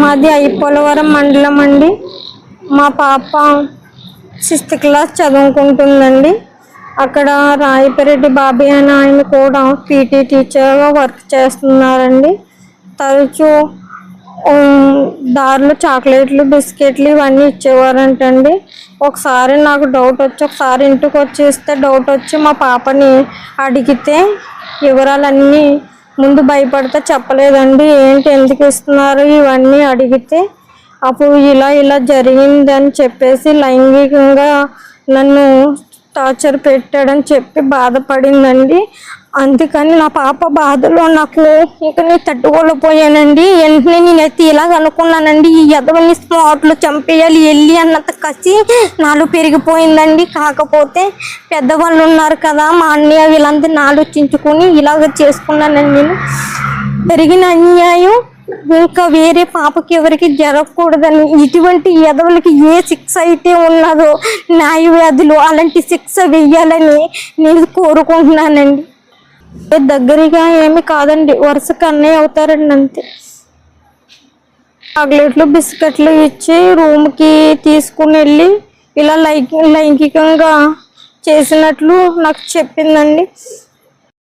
మాది ఐపోలవరం మండలం అండి. మా పాప సిక్స్త్ క్లాస్ చదువుకుంటుందండి. అక్కడ రాయపరెడ్డి బాబీ అని ఆయన కూడా పీటీ టీచర్గా వర్క్ చేస్తున్నారండి. తరచూ దారిలో చాక్లెట్లు బిస్కెట్లు ఇవన్నీ ఇచ్చేవారంటండి. ఒకసారి నాకు డౌట్ వచ్చి ఒకసారి ఇంటికి వచ్చి ఇస్తే డౌట్ వచ్చి మా పాపని అడిగితే వివరాలన్నీ ముందు భయపడితే చెప్పలేదండి. ఏంటి ఎందుకు ఇస్తున్నారు? ఇవన్నీ అడిగితే అప్పుడు ఇలా ఇలా జరిగిందని చెప్పేసి లైంగికంగా నన్ను టార్చర్ పెట్టాడని చెప్పి బాధపడిందండి. అందుకని నా పాప బాధలో నాకు ఇంకా నేను తట్టుకోలేకపోయానండి. వెంటనే నేనైతే ఇలాగ అనుకున్నానండి ఈ ఎదవని స్పాట్లో చంపేయాలి వెళ్ళి అన్నంత కసి నాలో పెరిగిపోయిందండి. కాకపోతే పెద్దవాళ్ళు ఉన్నారు కదా మా అన్నయ్య వీళ్ళందరినీ ఆలోచించుకొని ఇలాగ చేసుకున్నానండి నేను. జరిగిన అన్యాయం ఇంకా వేరే పాపకి ఎవరికి జరగకూడదని ఇటువంటి ఎదవులకి ఏ శిక్ష అయితే ఉన్నదో న్యాయ వ్యాధులు అలాంటి శిక్ష వెయ్యాలని నేను కోరుకుంటున్నానండి. దగ్గరగా ఏమి కాదండి వరుసకు అన్నయ్య అవుతారండి అంతే. చాక్లెట్లు బిస్కెట్లు ఇచ్చి రూమ్కి తీసుకుని వెళ్ళి ఇలా లైంగికంగా చేసినట్లు నాకు చెప్పిందండి.